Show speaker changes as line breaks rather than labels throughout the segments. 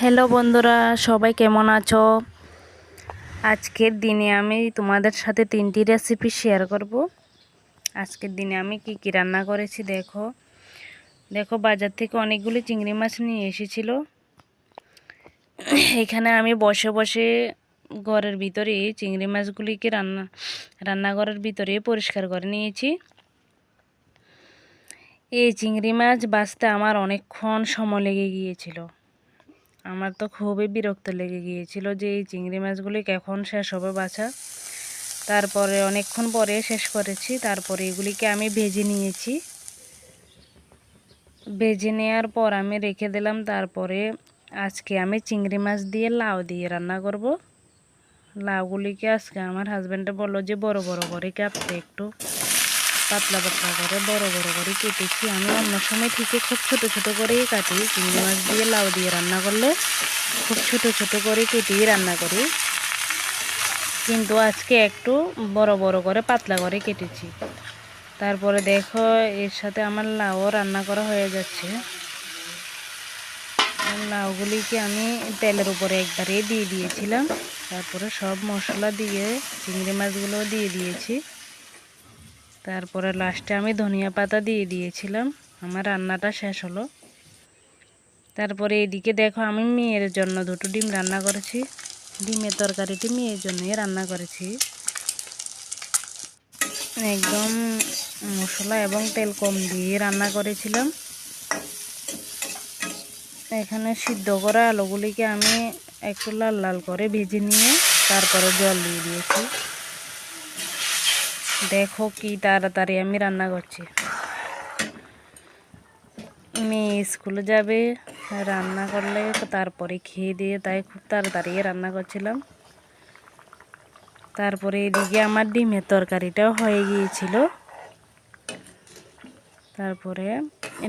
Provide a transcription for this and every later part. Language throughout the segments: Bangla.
হ্যালো বন্ধুরা, সবাই কেমন আছো? আজকের দিনে আমি তোমাদের সাথে তিনটি রেসিপি শেয়ার করব। আজকের দিনে আমি কি কি রান্না করেছি দেখো। দেখো, বাজার থেকে অনেকগুলি চিংড়ি মাছ নিয়ে এসেছিল। এখানে আমি বসে বসে ঘরের ভিতরে চিংড়ি মাছগুলিকে রান্না রান্নাঘরের ভিতরে পরিষ্কার করে নিয়েছি। এই চিংড়ি মাছ বাঁচতে আমার অনেকক্ষণ সময় লেগে গিয়েছিল। আমার তো খুবই বিরক্ত লেগে গিয়েছিল যে এই চিংড়ি মাছগুলি কখন শেষ হবে বাছা। তারপরে অনেকক্ষণ পরে শেষ করেছি, তারপরে এগুলিকে আমি ভেজে নিয়েছি। ভেজে নেওয়ার পর আমি রেখে দিলাম, তারপরে আজকে আমি চিংড়ি মাছ দিয়ে লাউ দিয়ে রান্না করব। লাউগুলিকে আজকে আমার হাজব্যান্ডে বলল যে বড় বড় করে কাটতে একটু। পাতলা পাতলা করে, বড় বড় করে কেটেছি। আমি অন্য সময় থেকে খুব ছোট ছোট করেই কাটি। চিংড়ি মাছ দিয়ে, লাউ দিয়ে রান্না করলে খুব ছোট ছোট করে কেটেই রান্না করি। কিন্তু আজকে একটু বড় বড় করে, পাতলা করে কেটেছি। তারপরে দেখো, এর সাথে আমার লাউও রান্না করা হয়ে যাচ্ছে। লাউগুলিকে আমি তেলের উপরে একবারে দিয়ে দিয়েছিলাম। তারপরে সব মশলা দিয়ে, চিংড়ি মাছগুলো দিয়ে দিয়েছি। তারপরে লাস্টে আমি ধনিয়া পাতা দিয়ে দিয়েছিলাম। আমার রান্নাটা শেষ হলো। তারপরে এদিকে দেখো আমি মেয়ের জন্য দুটো ডিম রান্না করেছি। ডিমের তরকারিটি মেয়ের জন্যই রান্না করেছি। একদম মশলা এবং তেল কম দিয়ে রান্না করেছিলাম। এখানে সিদ্ধ করা আলুগুলিকে আমি একটু লাল লাল করে ভেজে নিয়ে তারপরে জল দিয়ে দিয়েছি। দেখো কি তাড়াতাড়ি আমি রান্না করছি। মেয়ে স্কুলে যাবে, রান্না করলে তারপরে খেয়ে দিয়ে তাই খুব তাড়াতাড়ি রান্না করছিলাম। তারপরে এদিকে আমার ডিমের তরকারিটাও হয়ে গিয়েছিল। তারপরে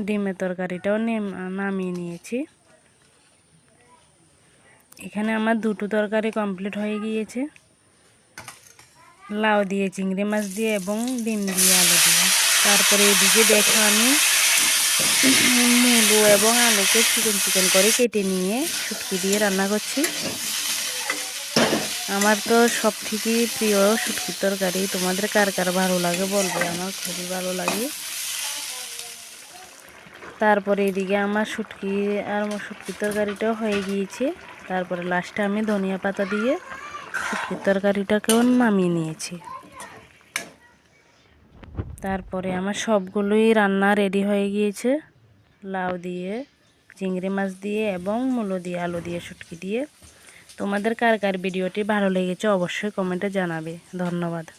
ডিমের তরকারিটাও নামিয়ে নিয়েছি। এখানে আমার দুটো তরকারি কমপ্লিট হয়ে গিয়েছে। লাউ দিয়ে, চিংড়ি মাছ দিয়ে এবং ডিম দিয়ে আলু দিয়ে। তারপরে এদিকে দেখো আমি মুলো এবং আলুকে চিকেন চিকেন করে কেটে নিয়ে শুটকি দিয়ে রান্না করছি। আমার তো সব থেকে প্রিয় শুটকির তরকারি। তোমাদের কার কার ভালো লাগে বলবে? আমার খুবই ভালো লাগে। তারপরে এদিকে আমার শুটকি আর শুটকির তরকারিটাও হয়ে গিয়েছে। তারপরে লাস্টে আমি ধনিয়া পাতা দিয়ে তরকারিটাকেও নামিয়ে নিয়েছি। তারপরে আমার সবগুলোই রান্না রেডি হয়ে গিয়েছে। লাউ দিয়ে, চিংড়ি মাছ দিয়ে এবং মূলো দিয়ে, আলু দিয়ে, শুটকি দিয়ে। তোমাদের কার কার ভিডিওটি ভালো লেগেছে অবশ্যই কমেন্টে জানাবে। ধন্যবাদ।